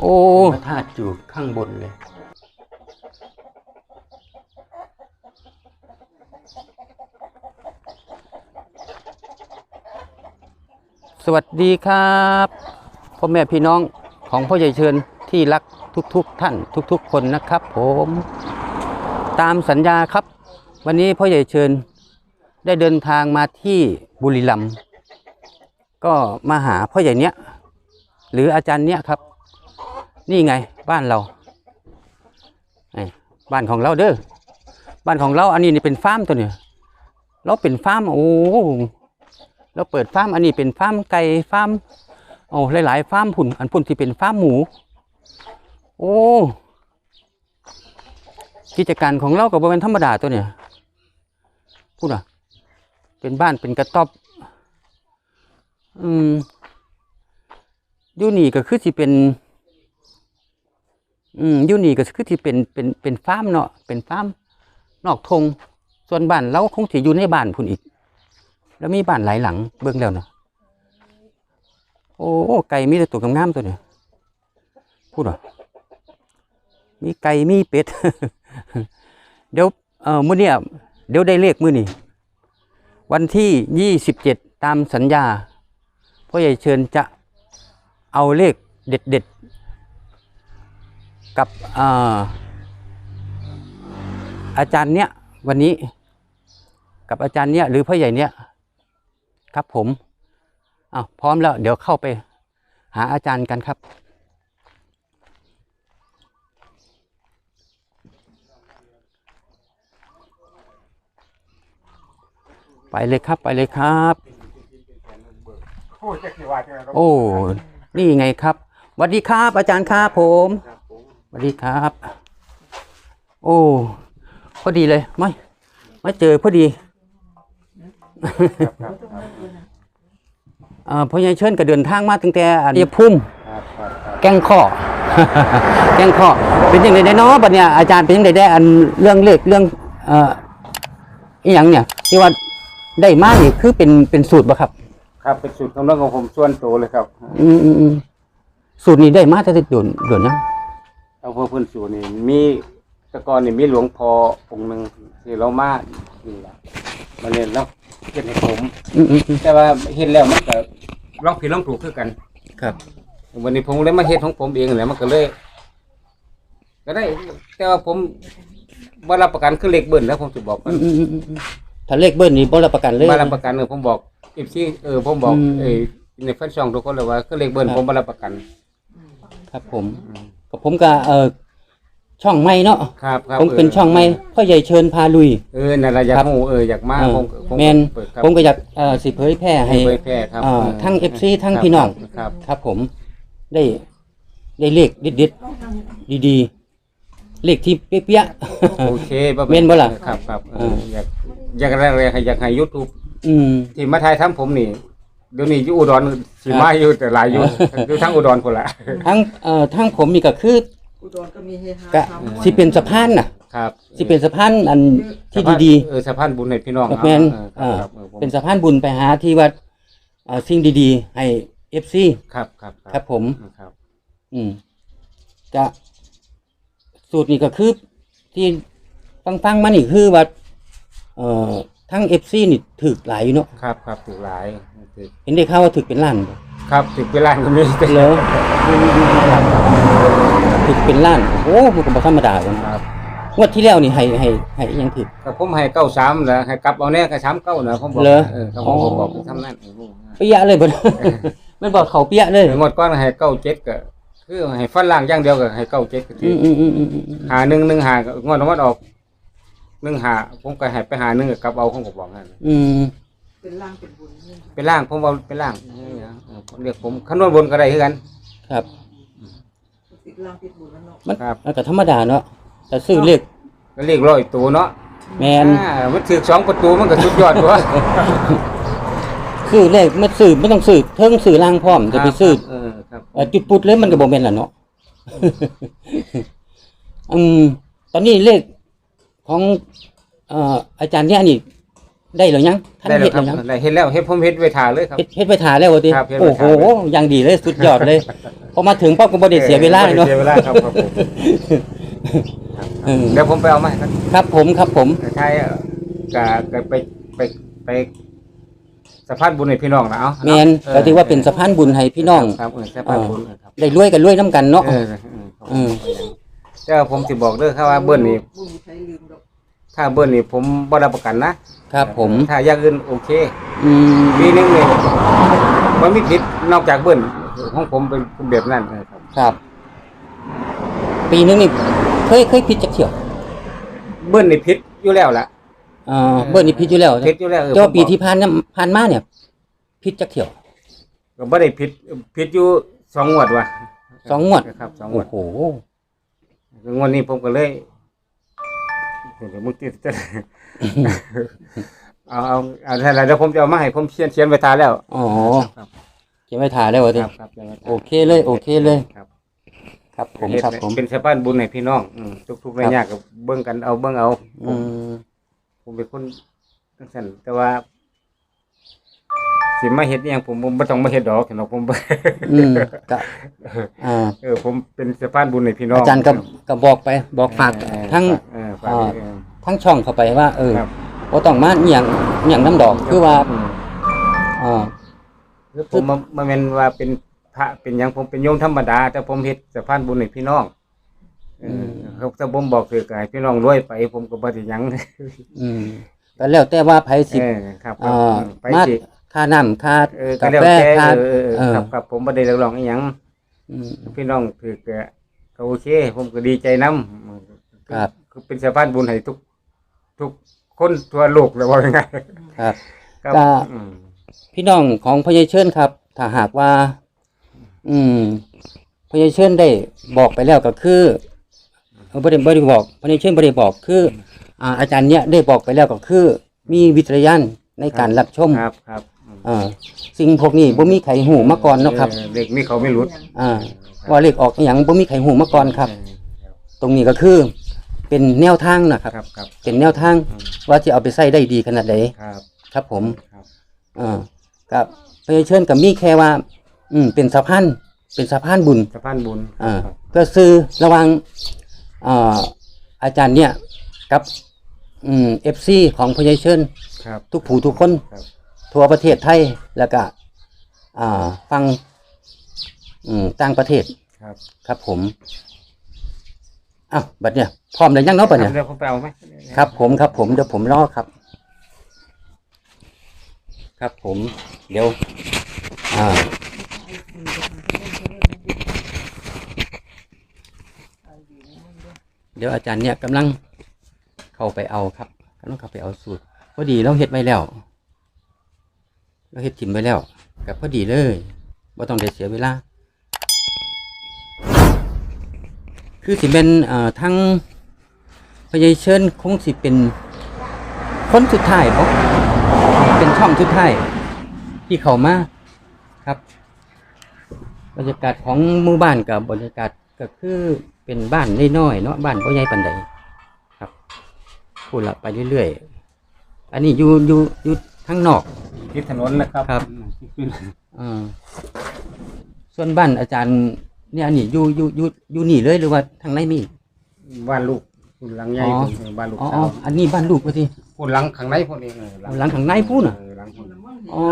โอ้พระธาตุอยู่ข้างบนเลย สวัสดีครับพ่อแม่พี่น้องของพ่อใหญ่เชิญที่รักทุกๆทท่านทุก ๆ คนนะครับ ผมตามสัญญาครับ วันนี้พ่อใหญ่เชิญได้เดินทางมาที่บุรีรัมย์ก็มาหาพ่อใหญ่เนี้ย หรืออาจารย์เนี้ยครับ นี่ไง บ้านเราบ้านของเราเด้อบ้านของเราอันนี้นี่เป็นฟาร์มตัวเนี่ยเราเป็นฟาร์มโอ้เราเปิดฟาร์มอันนี้เป็นฟาร์มไก่ฟาร์มโอ้หลายๆฟาร์มผุ่นอันพุ่นที่เป็นฟาร์มหมู โอ้กิจการของเรากับบเป็นธรรมดาตัวเนี่ยพูดอะ เป็นบ้านเป็นกระต๊อบ อืมอยูนี่ก็คือที่เป็น อืมอยูนี่ก็คือที่เป็นเป็นเป็นฟาร์มเนาะเป็นฟาร์มนอกทงส่วนบ้านเราคงจะอยู่ในบ้านพุ่นอีก แล้วมีบ้านหลายหลังเบิ่งแล้วเนาะโอ้ไก่มีแต่ตัวงามๆตัวเนี่ยพูดเหรอมีไก่มีเป็ด เดี๋ยวเออมื้อเนี้ยเดี๋ยวได้เลขมื้อนี้วันที่ยี่สิบเจ็ดตามสัญญาพ่อใหญ่เชิญจะเอาเลขเด็ด กับเอ่อาจารย์เนี้ยวันนี้กับอาจารย์เนี้ยหรือพ่อใหญ่เนี้ยครับผมอ้าวพร้อมแล้ว เดี๋ยวเข้าไปหาอาจารย์กันครับ ไปเลยครับไปเลยครับ โอ้จะกี่วันเนี่ยเราโอ้นี่ไงครับสวัสดีครับอาจารย์ครับผม สวัสดีครับ โอ้ พอดีเลย ไม่มาเจอพอดีเอ่อพ่อใหญ่เชิญก็เดินทางมาตั้งแต่อันเดียพุ่มครับครับครับแกงข้อแกงข้อเป็นยังไงได้เนาะบัดเนี่ยอาจารย์เป็นยังไงได้อันเรื่องเลขเรื่องเอ่ออีหยังเนี่ยที่ว่าได้มานี่คือเป็นเป็นสูตรบ่ครับ ครับเป็นสูตรคำนวณของผมส่วนตัวเลยครับ อืมอืมอืมสูตรนี้ได้มาแต่โดนโดนยัง เอาเพื่อพื้นสูตรนี่มีแตะกอนนี่มีหลวงพ่อองค์หนึ่งที่เรามานี่แหละมาเรียนแล้วเห็นให้ผม อืมอืมอืมแต่ว่าเห็นแล้วมันก็ร้องผิดร้องถูกคือกัน ครับ วันนี้ผมเลยมาเฮ็ดของผมเองแหละมันก็เลย ก็ได้ แต่ว่าผมบ่รับประกันคือเลขเบิ้ลแล้วผมจะบอกอืมอืมอืมอืมถ้าเลขเบิ้ลนี่บ่รับประกันเลย บ่รับประกันเออผมบอกอีซี่เออผมบอกอืม เออในแฟนช่องทุกคนเลยว่าคือเลขเบิ้ลครับผมบ่รับประกัน ครับผมก็ ผมก็เอ่อช่องใหม่เนาะครับครับผมเป็นออช่องใหม่พ่อใหญ่เชิญพาลุย เออนั่นแหละอยากครับหูเอออยากมาเออผมผมแมนเปิดครับผมก็อยากเอ่อสิเผยแพร่ให้ให้เผยแพร่ครับเอ่อเออทั้ง FC ทั้งครับพี่น้องครับครับผมได้ได้เลขเด็ดๆดีๆ เลขที่เปี้ยโอเคบ่แม่นบ่ล่ะครับครับเอเออออยากอยากอะไรให้อยากให้ YouTube ๆอืมที่มาถ่ายทำผมนี่ เดี๋ยวนี้อยู่อุดรสิมาอยู่แต่หลายอยู่อยู่ทั้งอุดรพุ่นละทั้งเอ่อทั้งผมนี่ก็คืออุดรก็มีเฮฮาก็ทำสิเป็นสะพานน่ะ ครับสิเป็นสะพานอันที่สะพานดีเออสะพานบุญให้พี่น้องๆแม่นเออ่าอครับเออผมเป็นสะพานบุญไปหาที่วัดเอ่อสิ่งดีๆ ให้ FC ครับครับครับผม ครับอืมจะสูตรนี้ก็คือที่ฟังฟังๆมานี่คือว่าเอ่อทั้งเอฟซีนี่ถึกหลายอยู่เนาะครับครับถูกหลาย ถูกเห็นได้ข่าวว่าถึกเป็นล้านบ่ครับถูกเวลาก็มีเหรอถึกเป็นล้าน โอ้มันก็บ่ธรรมดากันครับงวดที่แล้วนี่ให้ให้ให้อิหยังถึกก็ผมให้เก้าสามแล้วให้กลับเอาแน่ก็สามเก้านะผมบอกเหรอเออครับผมอ๋อบอกทำนั่นเปี้ยเลยบ่มันบอกเขาเปี้ยเลยเอองวดก้อนให้เก้าเจ็ดก็คือให้ฟันล่างอย่างเดียวก็ให้เก้าเจ็ดก็ถือือมอืมอืมอืมอืมหาหนึ่งหนึ่งหาก็งวดวันออกหนึ่งหาผมก็ให้ไปหาหนึ่งกับกลับเอาของผมบอกนั่นอืม เป็นร่างเป็นบุญนี่เป็นล่างผมว่าเป็นล่างนี่นะเออผมเรียกผมขนวนบนก็ได้คือกัน ครับ ติดร่างติดบุญแล้วเนาะมันครับ มันก็ธรรมดาเนาะแต่ซื้อเลขก็เรียกร้อยตัวเนาะแมนอ่ามันถือสองประตูมันก็สุดยอดตัว ซื้อเลขมันซื้อไม่ต้องซื้อเทิงซื้อล่างพร้อมจะไปซื้อเออครับเอ่อจุดปุดเลยมันก็บ่แม่นล่ะเนาะ อืมตอนนี้เลขของเอ่ออาจารย์เนี่ยนี่ ได้หรือยังท่านได้แล้เฮ็วดคหรับรือยังได้เห็นแล้วเห็นผมเฮ็ดไว้ถ่าเลยครับ เฮ็ดเฮ็ดไปถ่ายแล้วว่าติครับเฮ็ดไว้โอ้โหถ่ายเลยอย่างดีเลยสุดยอดเลย พอมาถึงปั๊บก็บ่ได้เสียเวลาเลยเนาะ เสียเวลาครับครับผมเออ เดี๋ยวผมไปเอามาให้ครับครับผมครับผมใช่ก็ก็ไปไปไปสะพานบุญให้พี่น้องนะเอาแมนก็ถือว่าเป็นสะพานบุญให้พี่น้อง ครับเออสะพานบุญครับได้รวยกันรวยน้ำกันเนาะ เออเออเออแต่ว่าผมสิบอกเด้อครับว่าเบิ้ลนี่บุญใช้ลืมดอกถ้าเบิ้ลนี่ผมบ่รับประกันนะ ครับผมถ้าอย่างอื่นโอเคอืมปีหนึงนี่มันมีผิดนอกจากเบิ้ลของผมเป็นแบบนั้นนะครับครับ ปีนึงนี่เคยเคยผิดจักเที่ยวเบิ้ลนี่ผิดอยู่แล้วล่ะ อ่าเบิร์นี่ผิดอยู่แล้วผิดอยู่แล้วเออเจ้าผมบอกปีที่ผ่านเนี่ยผ่านมาเนี่ยผิดจักเที่ยวก็บ่ได้ผิดผิดอยู่สองงวดว่ะสองงวด ครับสองงโอ้วดโห งวดนี้ผมก็เลย เดี๋ยวมึงติดจะเอาเอาเอาเท่าไร่เดี๋ยวผมจะเอามาให้ผมเขียนเขียนไว้ทาแล้วอ๋อครับเก็บไว้ถ่ายได้วะทีรับครับเขียนโอเคเลยโอเคเลย ครับครับผมครับผมเป็นสะพานบุญให้พี่น้องอืมทุกๆระยะก็เบิ่งกันเอาเบิ่งเอาผอืมผมเป็นคนจังซั่นแต่ว่า สิมาเฮ็ดอหยังผมผมบ่ต้องมาเฮ็ดดอกเนาะผมบ่อืมก็อ่า เออผมเป็นสะพานบุญให้พี่น้อง อาจารย์ก็ก็บอกไปบอกฝากเออทั้ง ฝากอ่า เออ ทั้งช่องเข้าไปว่า เออครับบ่ต้องมาอหย่างอหย่างน้ำดอกคือว่าอืมอ่า คือผมมามาแม่นว่าเป็นพระเป็นหยังผมเป็นโยมธรรมดา แต่ผมเฮ็ดสะพานบุญให้พี่น้องเออครับถ้าผมบอกคือก็ให้พี่น้องรวยไป ผมก็บ่ได้หยังอืมก็แล้วแต่ว่าไผสิเออครับครัอ่าบไปมาสิ ค่าน้ำค่าเออก็กาแล้วแฟแต่ค่าเออเออเอเอออครับครับผมบ่ได้เรียกร้องอีหยังอืม พี่น้องถือก็ก็โอเค ผมก็ดีใจนำครับคือ เป็นสะพานบุญให้ทุก ทุกคนทั่วโลกเลยว่ายังไงครับ ครับก็ อืม พี่น้องของพญายเชิญครับ ถ้าหากว่า อืมพญายเชิญได้บอกไปแล้วก็คือเออบ่ได้บ่ได้บอกพญายเชิญบ่ได้บอกคืออ่าอาจารย์เนี้ยได้บอกไปแล้วก็คือ มีวิทยานในการรับชมครับครับอืมอ่าสิ่งพวกนี้บ่มีใครหูมาก่อนเนาะครับออเด็กนี่เขาไม่รู้อ่าว่าเลขออกอหย่างบ่มีใครหูมาก่อนครับเออตรงนี้ก็คือ เป็นแนวทางนะครับ ครับครับเป็นแนวทางอืมว่าจะเอาไปใส่ได้ดีขนาดไหนครับครับผมครับอ่ากับพญาเชิญกับมีแค่ว่า อืมเป็นสะพานเป็นสะพานบุญสะพานบุญอ่าครับเพื่อซื้อระหวังอ่าอาจารย์เนี่ยกับอืมเอฟซีของพญาเชิญครับทุกผู้ทุกคนครับทั่วประเทศไทยแล้วก็อ่าฟังอืมต่างประเทศครับ ครับผม อ้าวบัดเนี่ยพร้อมแล้วยังเนาะบัดเนี่ย เดี๋ยวผมไปเอาไหมครับ ผมครับ ผมเดี๋ยวผมรอครับ ครับผม เดี๋ยว อ่า เดี๋ยวอาจารย์เนี่ยกำลังเข้าไปเอาครับกำลังเข้าไปเอาสูตรพอดีเราเฮ็ดไว้แล้วเราเฮ็ดทิมไว้แล้วกับพอดีเลยว่าต้องได้เสียเวลา คือสิเป็นเอ่อทั้งพยายเชิญคงสิเป็นคนสุดท้ายบ่เป็นช่องสุดท้ายที่เข้ามาครับ บรรยากาศของหมู่บ้านกับบรรยากาศก็คือเป็นบ้านน้อยๆเนาะบ้านบ่ใหญ่ปานใดครับพูดละไปเรื่อยๆ อันนี้อยู่อยู่อยู่ทางนอกทิศถนนนะครับครับขึ้นอ่าส่วนบ้านอาจารย์ เนี่ยอันนี้อยู่อยู่อยู่อยู่นี่เลยหรือว่าทางไหนมี บ้านลูกคุณหลังใหญ่อ๋อเออบ้านลูกอ๋อสาอ๋อวอันนี้บ้านลูกว่าทีคุณหลังข้างในพวกนี้เออหลังข้างในพูดน่ะ เออหลังพูดอ๋อ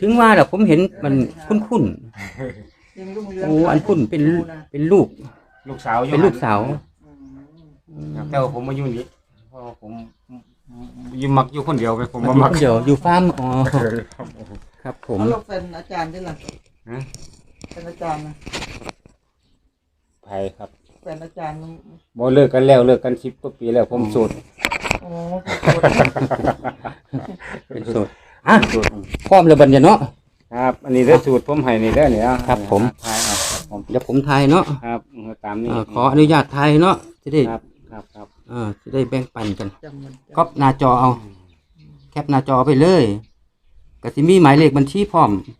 ถึงว่าแหละผมเห็นมันคุ้นยังรุ่งๆเรืองโอ้อันคุ้นเป็นเป็นลูก ลูกสาวอยู่เป็นลูกสาว ครับแต่ว่าผมมาอยู่นี่เพราะว่าผมอยู่มักอยู่คนเดียวไปผมมามาอยู่มักคนเดียวอยู่ฟาร์มอ๋อเออครับผมครับผมเขาลกเป็นอาจารย์ด้วยล่ะฮะ เป็นอาจารย์นะไผครับเป็นอาจารย์บ่เลิกกันแล้วเลิกกันสิบกว่าปีแล้วผมโสดโอ้เป็นสูตรอะโสดพร้อมแล้วบัดเนี่ยเนาะ ครับ อันนี้เด้อสูตรผมให้นี่เด้อเนี่ยครับผม ทายเอาครับผมเดี๋ยวผมทายเนาะครับตามนี้อ่าขออนุญาตทายเนาะจะได้ครับครับครับอ่าจะได้แบ่งปันกันจำมันก๊อปหน้าจอเอา แคปหน้าจอไปเลยก็สิมีหมายเลขบัญชีพร้อมครับ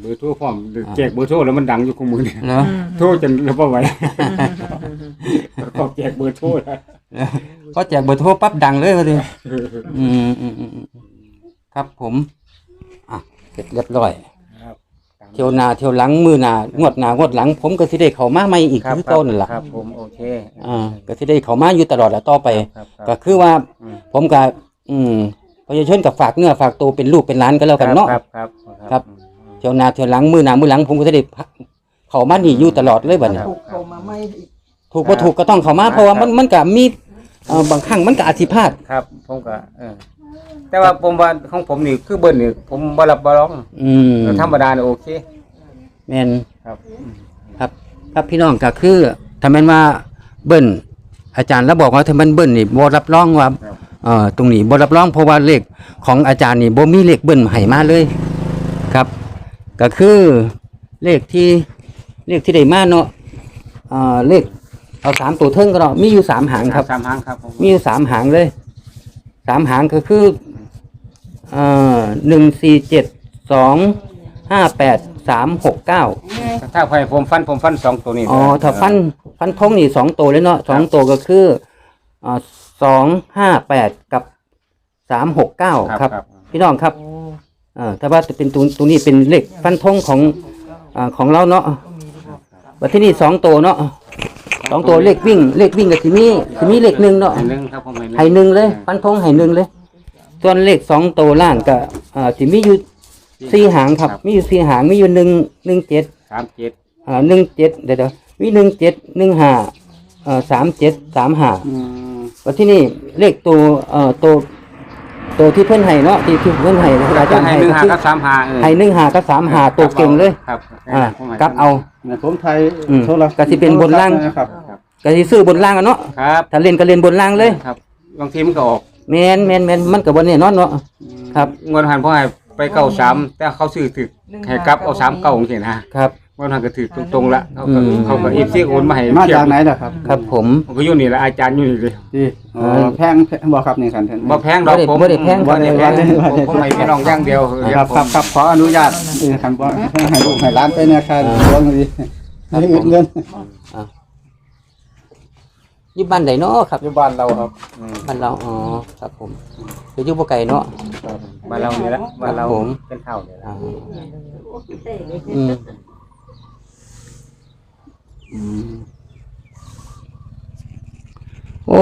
เบอร์โทรพร้อมแจกเบอร์โทรแล้วมันดังอยู่ของมือเนี่ยแล้วโทรจนระบ่ไหวก็แจกเบอร์โทรแล้วก็แจกเบอร์โทรปั๊บดังเลยว่าสิอืมอืมอืมอืมครับผมอะเสร็จเรียบร้อยครับตามเที่ยวหนาเที่ยวหลังมือหนางวดหนางวดหลัง ผมก็สิได้เข้ามาใหม่อีกครับคือเก่านั่นล่ะครับ ผมโอเคอ่าก็สิได้เข้ามาอยู่ตลอดแล้วต่อไปครับคก็รับคือว่าอืมผมก็อืมประชาชนกับฝากเนื้อฝากตัวเป็นลูกเป็นหลานกันแล้วกันเนาะครับครับครับเที่ยวหนาเที่ยวหลังมือหนามือหลังผมก็สิได้เข้ามานี่อยู่ตลอดเลยบัดนี้ถูกเขามาไม่อีกถูกบ่ถูกก็ต้องเข้ามาเพราะว่ามันมันก็มีเอ่อบางครั้งมันก็อาจสิพลาดครับ ผมก็เออ แต่ว่าผมว่าของผมนี่คือเบิ้ลนี่ผมบ่รับบ่ร้องอืมธรรมดาเนี่ยโอเคแม่นครับครับ ครับพี่น้องก็คือถ้าแม่นว่าเบิ้ลอาจารย์แล้วบอกว่าถ้ามันเบิ้ลนี่บ่รับรองว่าครับเอ่อตรงนี้บ่รับรองเพราะว่าเลขของอาจารย์นี่บ่มีเลขเบิ้ลให้มาเลยครับ ก็คือเลขที่เลขที่ได้มาเนาะเอ่อเลขเอาสามตัวเทิงก็เนาะมีอยู่สามหางครับ สามหางครับผมมีอยู่สามหางเลยสามหางก็คือเอ่อหนึ่งสี่เจ็ดสองห้าแปดสามหกเก้าถ้าใครผมฟันผมฟันสองตัวนี้อ๋อถ้าฟันฟันทงนี่สองตัวเลยเนาะสองตัวก็คืออ่าสองห้าแปดกับสามหกเก้าครับครับครับพี่น้องครับ อ่าแต่ว่าจะเป็นตัวตัวนี้เป็นเลขฟันทงของอ่าของเราเนาะว่าที่นี่สองตัวเนาะสองตัวเลขวิ่ง เลขวิ่งกับที่นี่ที่นี่เลขหนึ่งเนาะให้หนึ่งครับผมให้ให้หนึ่งเลยฟันทงให้หนึ่งเลยส่วนเลขสองตัวล่างก็อ่าที่มีอยู่สี่หางครับ มีอยู่สี่หางมีอยู่หนึ่งหนึ่งเจ็ดสามเจ็ดอ่าหนึ่งเจ็ดเดี๋ยวเดี๋ยวมีหนึ่งเจ็ดหนึ่งห้าเอ่อสามเจ็ดสามห้าว่าที่นี่เลขตัวเอ่อตัว ตัวที่เพื่อนให้เนาะที่ที่เพื่อนให้นะอาจารย์ให้ให้หนึ่งก็หาคือกับสามหาเออให้หนึ่งห้ากับสามห้าตัวเก่งเลยครับอ่าผมให้กับเอาเนี่ยผมไทยอืมโทรศัพท์ก็สิเป็นบนล่าง นะครับ ก็สิซื้อบนล่างอะเนาะครับถ้าเล่นก็เล่นบนล่างเลยครับบางทีมันก็ออกแมนแมนแมนมันกับบนเนี่ยนอนเนาะ ครับ เงินหันพ่อให้ไปเก้าสามแต่เขาซื้อถึกให้กลับเอาสามเก้าองค์นะครับ เงินหันก็ถือตรงๆละเขาก็อืม เขาก็เอฟซีโอนมาให้มาเทียจากบไหนล่ะครับครับผมผมก็อยู่นี่ละอาจารย์อยู่นี่เลยที่อ๋อแพงแพงบ่ครับนี่คันท่าน บ่แพงดอกผมบ่ได้แพง บ่ได้แพงบ่ได้บ่ได้ผมผมให้พี่น้องอย่างเดียวครับครับครับขออนุญาตนี่คันบ่ให้ลูกให้ร้านไปเนี่ยครับหลวงดีให้อึดเงินอยี่บ้านไหนเนาะครับอยู่บ้านเราครับอืมบ้านเราอ๋อครับผมเดี๋ยวอยู่บ่ไกลเนาะบ้านเรานี่ละบ้านเราครับผมเป็นเท่านี่ละอ่าอืม โอ้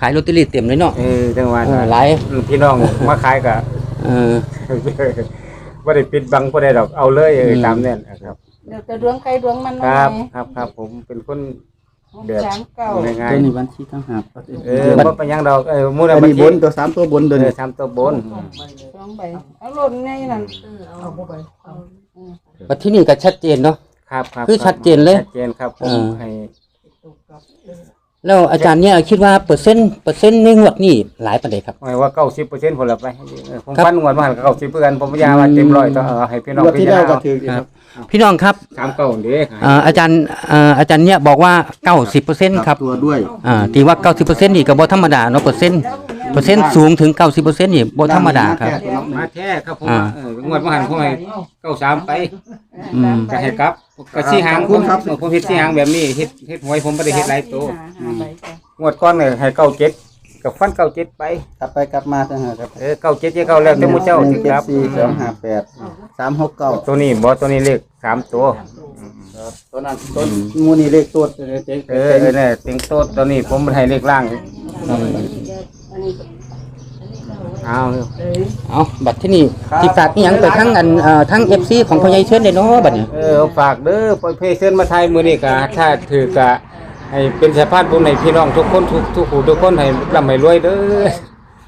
ขายลอตเตอรี่เต็มเลยเนาะ เออจังหวัดเออหลาย พี่น้องมาขายก็ เออบ่ได้ปิดบังบ่ได้ดอกเอาเลยเออม ตามนั้นครับ เดี๋ยวจะดวงใครดวงมันคหน่รับอยครับครับผมเป็นคนแบบสามเก้าง่ายตัวนี้บัญชีทั้งหาๆเออบ่เป็นหยังดอกเออหมู่อันั้นนบัญนี้บชีนตัวสามตัวบนเอตัวอนี้ทำตัวบนสองใบเอาหล่นไงนั่นเอาไปเอาบัดที่นี่ก็ชัดเจนเนาะ ครับครับคือชัดเจนเลยชัดเจนครับผเอมอให้แล้วอาจารย์เนี่ยคิดว่าเปอร์เซ็นต์เปอร์เซ็นต์ในงวดนี้หลายปานใดครับหมายว่าเก้าสิบเปอร์เซ็นต์ผลละไปเออผมครับฟันงวดมาหันเก้าสิบเปอร์เซ็นต์ผมพยายามว่าเต็มร้อยต้องเอาให้พี่น้องงวดพี่ที่น้แล้อวก็งถือครับพี่น้องครับสามเก้าเด้เอ่ออาจารย์เอ่ออาจารย์เนี่ยบอกว่า90%ครับตัวด้วยอ่าที่ว่า90%นี่ก็บ่ธรรมดาเนาะเปอร์เซ็นต์ เปอร์เซ็นต์สูงถึง 90%นี่บ่ธรรมดาครับ มาแท้ครับผมอ่า เอองวดมาหันผมให้เก้าสามไปอืมจะให้กลับก็สี่หางผมครับ ผมเฮ็ดสี่หางแบบนี้เฮ็ดเฮ็ดหวยผมไม่ได้เฮ็ดหลายตัวห้าใบจ้ะงวดก้อนเนี่ยให้เก้าเจ็ดกับฟันเก้าเจ็ดไป กลับไปกลับมาทั้งหาครับเออเก้าเจ็ดเก้าแล้วแต่หมูเจ้าหถึนึ่งงเจ็คดรับสี่สองห้าแปดสามหกเก้าตัวนี้บอตัวนี้เลขสามตัว ตัวนั้นต้นมูนี่เลขตัวเจ๊เออเออเนี่ยติงโต๊ดตัวนี้ผมให้เลขล่าง เอาเอาบัดที่นี่ที่ฝากอีหยังไปทั้งอันเอ่อทั้ง FC ของพ่อใหญ่เชิญได้เนาะบัดนี้เออฝากเด้อปล่อยเพลงเส้นมาไทยมือนี่กะถ้าถือกะให้เป็นสายพานบุญในพี่น้องทุกคนทุกทุกผู้ทุกคนให้ร่ำให้รวยเด้อ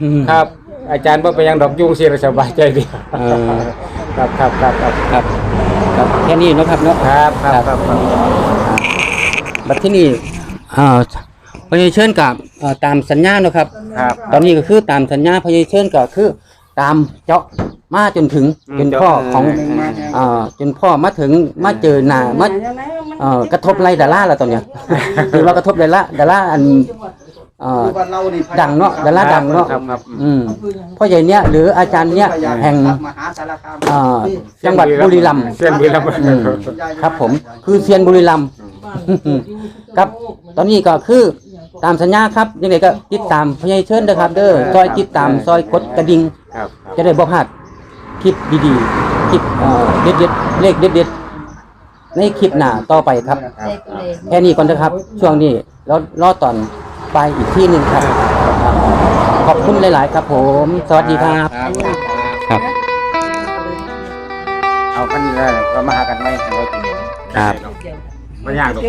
อืม ครับ อาจารย์บ่ไปยังดอกยุ่งสิเราสบายใจดีเออ ครับครับครับครับครับครับแค่นี้เนาะครับเนาะครับครับครับครับ บัดที่นี่เอ่อ พ่อใหญ่เชิญกับเอ่อตามสัญญาเนาะครับ ครับ ตอนนี้ก็คือตามสัญญาพญาเชิญก็คือตามเจาะมาจนถึงอืมจนพ่อของเจาะเออเอ่อจนพ่อมาถึงมาเจอหน้ามาเอ่อกระทบไรดาราแล้วตอนเนี้ยคือว่ากระทบดาราดาราอันเอ่อบ้านเรานี่ดังเนาะดาราดังเนาะครับครับ อืมพ่อใหญ่เนี้ยหรืออาจารย์เนี้ยแห่ง มหาสารคาม เอ่อจังหวัดบุรีรัมย์ เส้นบุรีรัมย์ อืม ครับผม คือเซียนบุรีรัมย์ ครับตอนนี้ก็คือตามสัญญาครับยังไงก็ติดตามพญายเชิญนะครับ เด้อซอยติดตามซอยกดกระดิ่งครับครับจะได้บ่พลาดคลิปดีๆคลิปเอ่อเด็ดเด็ดๆเลขเด็ดเด็ดๆในคลิปหน้าต่อไปครับครับแค่นี้ก่อนนะครับ ช่วงนี้แล้วรอตอนไปอีกที่หนึ่งครับครับขอบคุณหลาย ๆ ครับผม สวัสดีครับ ครับครับเอากันเลยก็มาหากันไหมครับไม่ยากหรอก